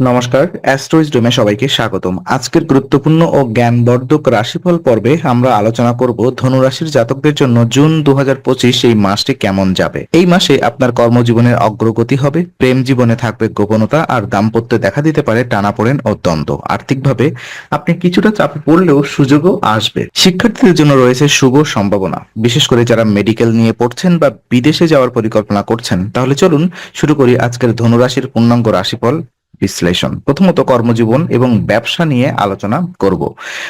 নমস্কার অ্যাস্ট্রোইজ ডোমে সবাইকে স্বাগতম। আজকের গুরুত্বপূর্ণ ও জ্ঞানবর্ধক রাশিফল পর্বে আমরা আলোচনা করব ধনুরাশির জাতকদের জন্য জুন দু এই মাসটি কেমন যাবে। এই মাসে আপনার কর্মজীবনের অগ্রগতি হবে, প্রেম জীবনে থাকবে গোপনতা আর দাম্পত্যে দেখা দিতে পারে টানাপোড়েন ও দ্বন্দ্ব। আর্থিকভাবে আপনি কিছুটা চাপে পড়লেও সুযোগও আসবে। শিক্ষার্থীদের জন্য রয়েছে শুভ সম্ভাবনা। বিশেষ করে যারা মেডিকেল নিয়ে পড়ছেন বা বিদেশে যাওয়ার পরিকল্পনা করছেন, তাহলে চলুন শুরু করি আজকের ধনুরাশির পূর্ণাঙ্গ রাশিফল। বিশ্লেষণ। প্রথমত কর্মজীবন এবং ব্যবসা নিয়ে আলোচনা করব।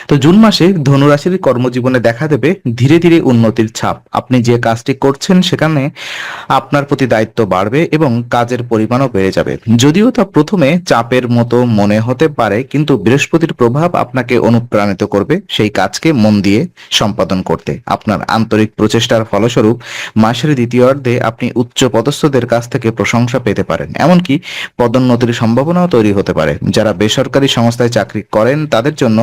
তো জুন মাসে ধনুরাশির কর্মজীবনে দেখা দেবে ধীরে ধীরে উন্নতির ছাপ। আপনি যে কাজটি করছেন সেখানে আপনার প্রতি দায়িত্ব বাড়বে এবং কাজের পরিমাণও বেড়ে যাবে। যদিও তা প্রথমে চাপের মতো মনে হতে পারে, কিন্তু বৃহস্পতির প্রভাব আপনাকে অনুপ্রাণিত করবে সেই কাজকে মন দিয়ে সম্পাদন করতে। আপনার আন্তরিক প্রচেষ্টার ফলস্বরূপ মাসের দ্বিতীয়ার্ধে আপনি উচ্চ পদস্থদের কাছ থেকে প্রশংসা পেতে পারেন। এমনকি পদোন্নতির সম্ভাবনাও তৈরি হতে পারে। যারা বেসরকারি সংস্থায় চাকরি করেন, তাদের জন্য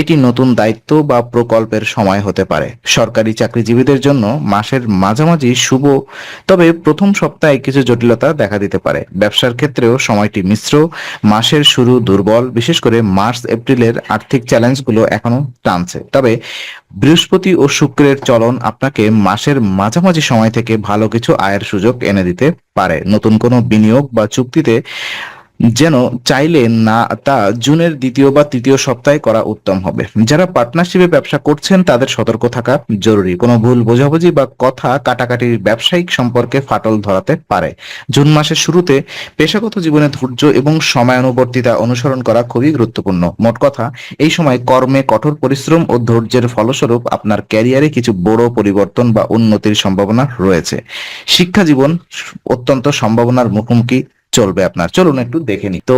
এটি নতুন দায়িত্ব বা প্রকল্পের সময় হতে পারে। সরকারি চাকরিজীবীদের জন্য মাসের মাঝামাঝি শুভ, তবে প্রথম সপ্তাহে কিছু জটিলতা দেখা দিতে পারে। ব্যবসার ক্ষেত্রেও সময়টি মিশ্র, মাসের শুরু দুর্বল, বিশেষ করে মার্চ, এপ্রিলের আর্থিক চ্যালেঞ্জগুলো এখনও টানছে। তবে বৃহস্পতি ও শুক্রের চলন আপনাকে মাসের মাঝামাঝি সময় থেকে ভালো কিছু আয়ের সুযোগ এনে দিতে পারে। নতুন কোনো বিনিয়োগ বা চুক্তিতে যেন চাইলে না তা জুনের দ্বিতীয় বা তৃতীয় সপ্তাহে করা উত্তম হবে। যারা পার্টনারশিপে ব্যবসা করছেন, তাদের সতর্ক থাকা জরুরি। কোনো ভুল বোঝাবুঝি বা কথা কাটাকাটির ব্যবসায়িক সম্পর্কে ফাটল ধরাতে পারে। জুন মাসের শুরুতে পেশাগত জীবনে ধৈর্য এবং সময়ানুবর্তিতা অনুসরণ করা খুবই গুরুত্বপূর্ণ। মোট কথা, এই সময় কর্মে কঠোর পরিশ্রম ও ধৈর্যের ফলস্বরূপ আপনার ক্যারিয়ারে কিছু বড় পরিবর্তন বা উন্নতির সম্ভাবনা রয়েছে। শিক্ষা জীবন অত্যন্ত সম্ভাবনার মুখোমুখি চলবে আপনার। চলুন একটু দেখে নি তো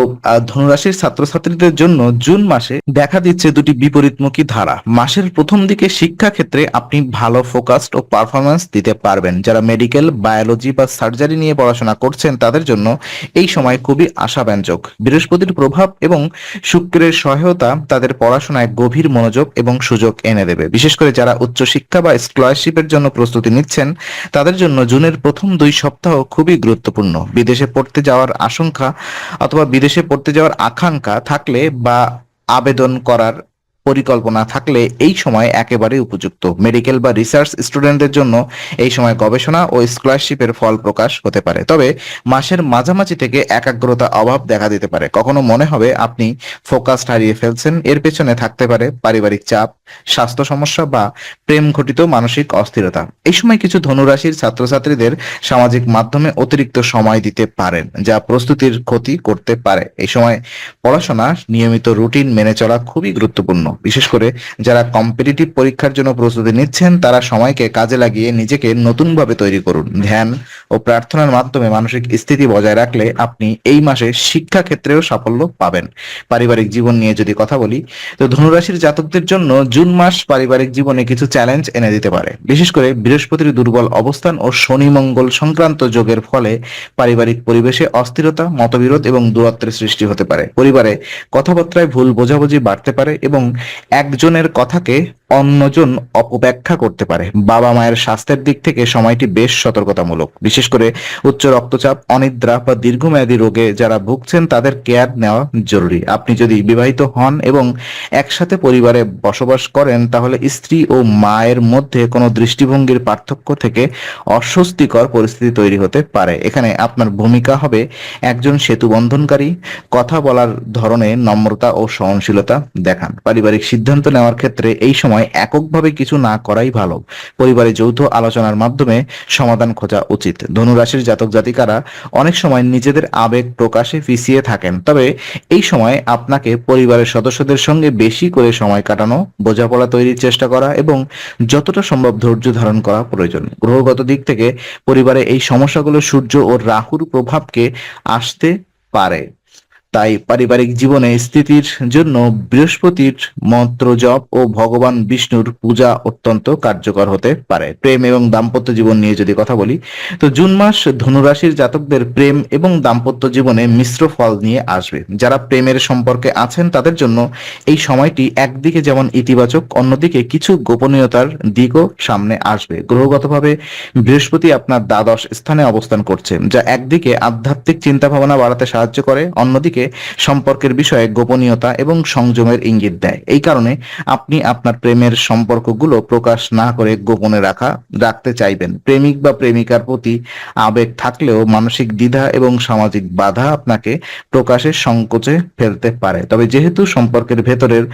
ধনুরাশির ছাত্রছাত্রীদের জন্য জুন মাসে দেখা দিচ্ছে দুটি বিপরীতমুখী ধারা। মাসের প্রথম দিকে শিক্ষা ক্ষেত্রে আপনি ভালো ফোকাসড ও পারফরমেন্স দিতে পারবেন। যারা মেডিকেল বায়োলজি বা সার্জারি নিয়ে পড়াশোনা করছেন, তাদের জন্য এই সময় খুবই আশাব্যঞ্জক। বৃহস্পতির প্রভাব এবং শুক্রের সহায়তা তাদের পড়াশোনায় গভীর মনোযোগ এবং সুযোগ এনে দেবে। বিশেষ করে যারা উচ্চশিক্ষা বা স্কলারশিপের জন্য প্রস্তুতি নিচ্ছেন, তাদের জন্য জুনের প্রথম দুই সপ্তাহ খুবই গুরুত্বপূর্ণ। বিদেশে পড়তে যাওয়ার আশঙ্কা অথবা বিদেশে পড়তে যাওয়ার আকাঙ্ক্ষা থাকলে বা আবেদন করার পরিকল্পনা থাকলে এই সময় একেবারে উপযুক্ত। মেডিকেল বা রিসার্চ স্টুডেন্টদের জন্য এই সময় গবেষণা ও স্কলারশিপের ফল প্রকাশ হতে পারে। তবে মাসের মাঝামাঝি থেকে একাগ্রতা অভাব দেখা দিতে পারে। কখনো মনে হবে আপনি ফোকাস হারিয়ে ফেলছেন। এর পেছনে থাকতে পারে পারিবারিক চাপ, স্বাস্থ্য সমস্যা বা প্রেম ঘটিত মানসিক অস্থিরতা। এই সময় কিছু ধনুরাশির ছাত্রছাত্রীদের সামাজিক মাধ্যমে অতিরিক্ত সময় দিতে পারেন, যা প্রস্তুতির ক্ষতি করতে পারে। এই সময় পড়াশোনা নিয়মিত রুটিন মেনে চলা খুবই গুরুত্বপূর্ণ। বিশেষ করে যারা কম্পিটিটিভ পরীক্ষার জন্য প্রস্তুতি নিচ্ছেন, তারা সময়কে কাজে লাগিয়ে নিজেকে নতুনভাবে তৈরি করুন। ধ্যান ও প্রার্থনার মাধ্যমে মানসিক স্থিতি বজায় রাখলে আপনি এই মাসে শিক্ষা ক্ষেত্রেও সাফল্য পাবেন। পারিবারিক জীবন নিয়ে যদি কথা বলি, তো ধনুরাশির জাতকদের জন্য জুন মাস পারিবারিক জীবনে কিছু চ্যালেঞ্জ এনে দিতে পারে। বিশেষ করে বৃহস্পতির দুর্বল অবস্থান ও শনি মঙ্গল সংক্রান্ত যোগের ফলে পারিবারিক পরিবেশে অস্থিরতা, মতবিরোধ এবং দূরত্বের সৃষ্টি হতে পারে। পরিবারে কথাবার্তায় ভুল বোঝাবুঝি বাড়তে পারে এবং একজনের কথাকে অন্যজন অপব্যাখ্যা করতে পারে। বাবা মায়ের স্বাস্থ্যের দিক থেকে সময়টি বেশ সতর্কতামূলক। বিশেষ করে উচ্চ রক্তচাপ, অনিদ্রা বা দীর্ঘমেয়াদী রোগে যারা ভুগছেন, তাদের কেয়ার নেওয়া জরুরি। আপনি যদি বিবাহিত হন এবং একসাথে পরিবারে বসবাস করেন, তাহলে স্ত্রী ও মায়ের মধ্যে কোনো দৃষ্টিভঙ্গির পার্থক্য থেকে অস্বস্তিকর পরিস্থিতি তৈরি হতে পারে। এখানে আপনার ভূমিকা হবে একজন সেতু বন্ধনকারী, কথা বলার ধরনে নম্রতা ও সহনশীলতা দেখান। পারিবারিক সিদ্ধান্ত নেওয়ার ক্ষেত্রে এই সময় এককভাবে কিছু না করাই ভালো। পরিবারে যৌথ আলোচনার মাধ্যমে সমাধান খোঁজা উচিত। ধনুরাশির জাতক জাতিকারা অনেক সময় নিজেদের আবেগ প্রকাশে পিছিয়ে থাকেন। তবে এই সময় আপনাকে পরিবারের সদস্যদের সঙ্গে বেশি করে সময় কাটানো, বোঝাপড়া তৈরির চেষ্টা করা এবং যতটা সম্ভব ধৈর্য ধারণ করা প্রয়োজন। গ্রহগত দিক থেকে পরিবারে এই সমস্যাগুলো সূর্য ও রাহুর প্রভাবকে আসতে পারে। তাই পারিবারিক জীবনে স্থিতির জন্য বৃহস্পতির মন্ত্র জপ ও ভগবান বিষ্ণুর পূজা অত্যন্ত কার্যকর হতে পারে। প্রেম এবং দাম্পত্য জীবন নিয়ে যদি কথা বলি, তো জুন মাস ধনুরাশির জাতকদের প্রেম এবং দাম্পত্য জীবনে মিশ্র ফল নিয়ে আসবে। যারা প্রেমের সম্পর্কে আছেন, তাদের জন্য এই সময়টি একদিকে যেমন ইতিবাচক, অন্যদিকে কিছু গোপনীয়তার দিকও সামনে আসবে। গ্রহগতভাবে বৃহস্পতি আপনার দ্বাদশ স্থানে অবস্থান করছে, যা একদিকে আধ্যাত্মিক চিন্তা ভাবনা বাড়াতে সাহায্য করে, অন্যদিকে থেকে সম্পর্কের বিষয়ে গোপনীয়তা এবং সংযমের ইঙ্গিত দেয়। এই কারণে আপনি আপনার প্রেমের সম্পর্কগুলো প্রকাশ না করে গোপনে রাখা, রাখতে চাইবেন। প্রেমিক বা প্রেমিকার প্রতি আবেগ থাকলেও মানসিক দ্বিধা এবং সামাজিক বাধা আপনাকে প্রকাশের সংকোচে ফেলতে পারে। তবে যেহেতু সম্পর্কের ভেতরের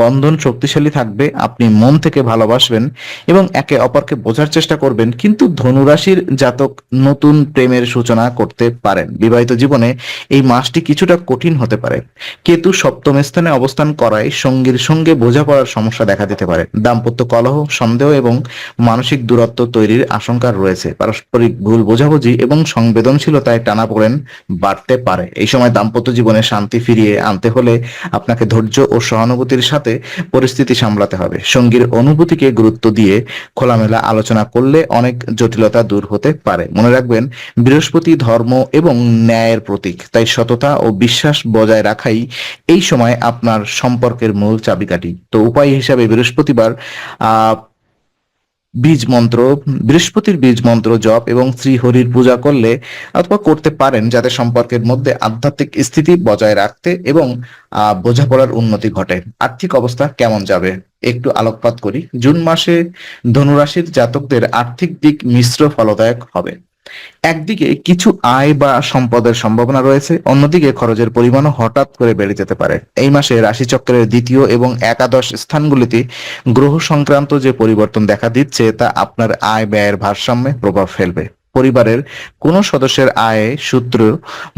বন্ধন শক্তিশালী থাকবে, আপনি মন থেকে ভালোবাসবেন এবং একে অপরকে বোঝার চেষ্টা করবেন, কিন্তু ধনুরাশির জাতক নতুন প্রেমের সূচনা করতে পারেন। বিবাহিত জীবনে এই মাসটি কিছুটা কঠিন হতে পারে। কেতু সপ্তম স্থানে অবস্থান করায় সঙ্গীর সঙ্গে বোঝাপড়ার সমস্যা দেখা দিতে পারে। দাম্পত্য কলহ, সন্দেহ এবং মানসিক দূরত্ব তৈরির আশঙ্কা রয়েছে। পারস্পরিক ভুল বোঝাবুঝি এবং সংবেদনশীলতায় টানাপোড়েন বাড়তে পারে। এই সময় দাম্পত্য জীবনে শান্তি ফিরিয়ে আনতে হলে আপনাকে ধৈর্য ও সহানুভূতির সাথে পরিস্থিতি সামলাতে হবে। সঙ্গীর অনুভূতিকে গুরুত্ব দিয়ে খোলামেলা আলোচনা করলে অনেক জটিলতা দূর হতে পারে। মনে রাখবেন, বৃহস্পতি ধর্ম এবং ন্যায়ের প্রতীক, তাই সততা ও বিশ্বাস বজায় রাখাই এই সময় আপনার সম্পর্কের মূল চাবিকাঠি। তো উপায় হিসাবে বৃহস্পতিবার বীজ মন্ত্র, বৃহস্পতির বীজ মন্ত্র জপ এবং শ্রীহরির পূজা করলে অথবা করতে পারেন যাতে সম্পর্কের মধ্যে আধ্যাত্মিক স্থিতি বজায় রাখতে এবং বোঝাপড়ার উন্নতি ঘটে। আর্থিক অবস্থা কেমন যাবে? একটু আলোকপাত করি। জুন মাসে ধনুরাশির জাতকদের আর্থিক দিক মিশ্র ফলদায়ক হবে। একদিকে কিছু আয় বা সম্পদের সম্ভাবনা রয়েছে, অন্যদিকে খরচের পরিমাণও হঠাৎ করে বেড়ে যেতে পারে। এই মাসে রাশিচক্রের দ্বিতীয় এবং একাদশ স্থানগুলিতে গ্রহ সংক্রান্ত যে পরিবর্তন দেখা দিচ্ছে, তা আপনার আয় ব্যয়ের ভারসাম্যে প্রভাব ফেলবে। পরিবারের কোনো সদস্যের আয় সূত্র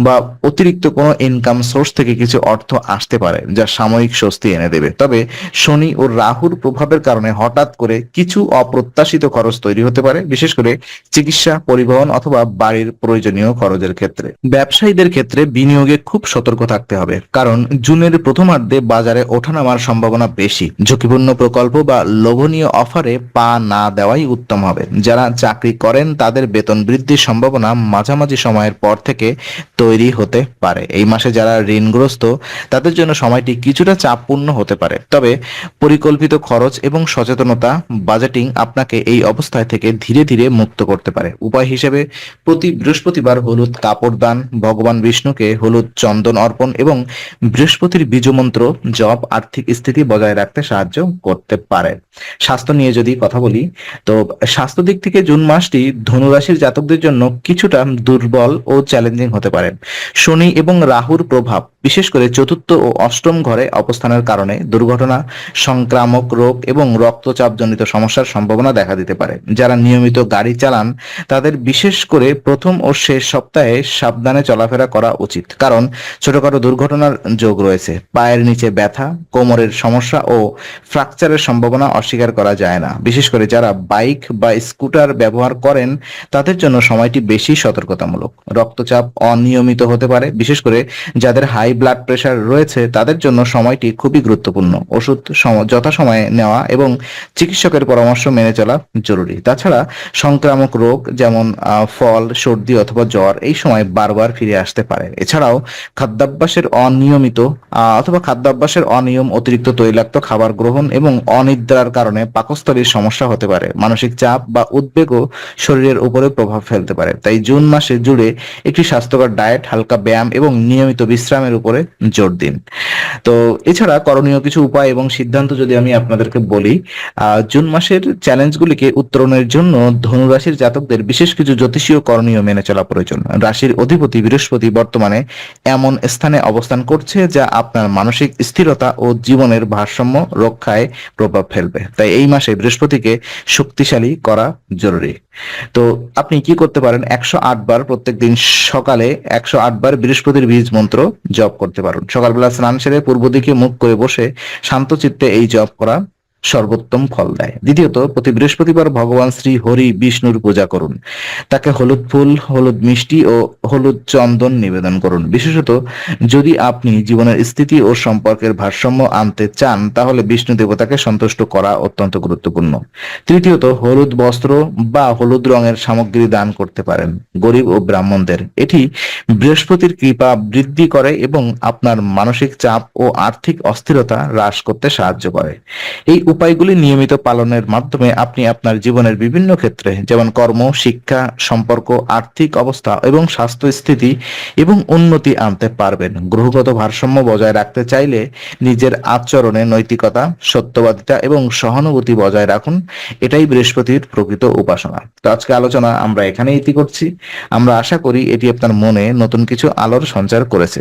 বা অতিরিক্ত কোনো ইনকাম সোর্স থেকে কিছু অর্থ আসতে পারে, যা সাময়িক স্বস্তি এনে দেবে। তবে শনি ও রাহুর প্রভাবের কারণে হঠাৎ করে কিছু অপ্রত্যাশিত খরচ তৈরি হতে পারে, বিশেষ করে চিকিৎসা, পরিবহন অথবা বাড়ির প্রয়োজনীয় খরচের ক্ষেত্রে। ব্যবসায়ীদের ক্ষেত্রে বিনিয়োগে খুব সতর্ক থাকতে হবে, কারণ জুনের প্রথমার্ধে বাজারে ওঠানামার সম্ভাবনা বেশি। ঝুঁকিপূর্ণ প্রকল্প বা লোভনীয় অফারে পা না দেওয়াই উত্তম হবে। যারা চাকরি করেন, তাদের বেতন বৃদ্ধির সম্ভাবনা মাঝামাঝি সময়ের পর থেকে তৈরি হতে পারে। এই মাসে যারা ঋণগ্রস্ত, তাদের জন্য সময়টি কিছুটা চাপপূর্ণ হতে পারে। তবে পরিকল্পিত খরচ এবং সচেতনতা বাজেটিং আপনাকে এই অবস্থায় থেকে ধীরে ধীরে মুক্ত করতে পারে। উপায় হিসেবে প্রতি বৃহস্পতিবার হলুদ কাপড় দান, ভগবান বিষ্ণুকে হলুদ চন্দন অর্পণ এবং বৃহস্পতির বীজমন্ত্র জব আর্থিক স্থিতি বজায় রাখতে সাহায্য করতে পারে। স্বাস্থ্য নিয়ে যদি কথা বলি, তো স্বাস্থ্য দিক থেকে জুন মাসটি ধনুরাশির জাতকদের জন্য কিছুটা দুর্বল ও চ্যালেঞ্জিং হতে পারে। শনি এবং রাহুর প্রভাব, বিশেষ করে চতুর্থ ও অষ্টম ঘরে অবস্থানের কারণে দুর্ঘটনা, সংক্রামক রোগ এবং রক্তচাপজনিত সমস্যার সম্ভাবনা দেখা দিতে পারে। যারা নিয়মিত গাড়ি চালান, তাদের বিশেষ করে প্রথম ও শেষ সপ্তাহে সাবধানে চলাফেরা করা উচিত। কারণ ছোটখাটো দুর্ঘটনার যোগ রয়েছে। পায়ের নিচে ব্যথা, কোমরের সমস্যা ও ফ্র্যাকচারের সম্ভাবনা অস্বীকার করা যায় না। বিশেষ করে যারা বাইক বা স্কুটার ব্যবহার করেন, তাদের জন্য সময়টি বেশি সতর্কতামূলক। রক্তচাপ অনিয়মিত হতে পারে, বিশেষ করে যাদের হাই ব্লাড প্রেশার রয়েছে, তাদের জন্য সময়টি খুবই গুরুত্বপূর্ণ। ওষুধ সম- যথাসময়ে নেওয়া এবং চিকিৎসকের পরামর্শ মেনে চলা জরুরি। তাছাড়া সংক্রামক রোগ যেমন ফল, সর্দি অথবা জ্বর এই সময় বারবার ফিরে আসতে পারে। এছাড়াও খাদ্যাভ্যাসের অনিয়মিত অথবা খাদ্যাভ্যাসের অনিয়ম অতিরিক্ত তৈলাক্ত খাবার গ্রহণ এবং অনিদ্রার কারণে পাকস্থলীর সমস্যা হতে পারে। মানসিক চাপ বা উদ্বেগও শরীরের উপরে প্রভাব ফেলতে পারে। তাই জুন মাসে জুড়ে একটি স্বাস্থ্যকর ডায়েট, হালকা ব্যায়াম এবং নিয়মিত বিশ্রামের উপরে জোর দিন। তো এছাড়া করণীয় কিছু উপায় এবং সিদ্ধান্ত যদি আমি আপনাদেরকে বলি জুন মাসের চ্যালেঞ্জগুলিকে উত্তরণের জন্য ধনুরাশির জাতকদের বিশেষ কিছু জ্যোতিষীয় করণীয় মেনে চলা প্রয়োজন। রাশির অধিপতি বৃহস্পতি বর্তমানে এমন স্থানে অবস্থান করছে যা আপনার মানসিক স্থিরতা ও জীবনের ভারসাম্য রক্ষায় প্রভাব ফেলবে। তাই এই মাসে বৃহস্পতিকে শক্তিশালী করা জরুরি। তো আপনি কি করতে পারেন? একশো আট বার প্রত্যেক দিন সকালে একশো আট বার বৃহস্পতির বীজ মন্ত্র জপ করতে পারেন। সকালবেলা স্নান সেরে পূর্ব দিকে মুখ করে বসে শান্ত চিত্তে এই জপ করা সর্বোত্তম ফল দেয়। দ্বিতীয়ত, প্রতি বৃহস্পতিবার ভগবান শ্রী হরি বিষ্ণুর পূজা করুন। তাকে হলুদ ফুল, হলুদ মিষ্টি ও হলুদ চন্দন নিবেদন করুন। বিশেষত, যদি আপনি জীবনের স্থিতি ও সম্পর্কের ভারসাম্য আনতে চান, তাহলে বিষ্ণু দেবতাকে সন্তুষ্ট করা অত্যন্ত গুরুত্বপূর্ণ। তৃতীয়ত, হলুদ বস্ত্র বা হলুদ রঙের সামগ্রী দান করতে পারেন গরিব ও ব্রাহ্মণদের। এটি বৃহস্পতির কৃপা বৃদ্ধি করে এবং আপনার মানসিক চাপ ও আর্থিক অস্থিরতা হ্রাস করতে সাহায্য করে। এই উপায়গুলি নিয়মিত পালনের মাধ্যমে আপনি আপনার জীবনের বিভিন্ন ক্ষেত্রে, যেমন কর্ম, শিক্ষা, সম্পর্ক, আর্থিক অবস্থা এবং স্বাস্থ্য স্থিতি এবং উন্নতি আনতে পারবেন। গ্রহগত ভারসাম্য বজায় রাখতে চাইলে নিজের আচরণে নৈতিকতা, সত্যবাদিতা এবং সহানুভূতি বজায় রাখুন। এটাই বৃহস্পতির প্রকৃত উপাসনা। তো আজকে আলোচনা আমরা এখানে ইতি করছি। আমরা আশা করি এটি আপনার মনে নতুন কিছু আলোর সঞ্চার করেছে।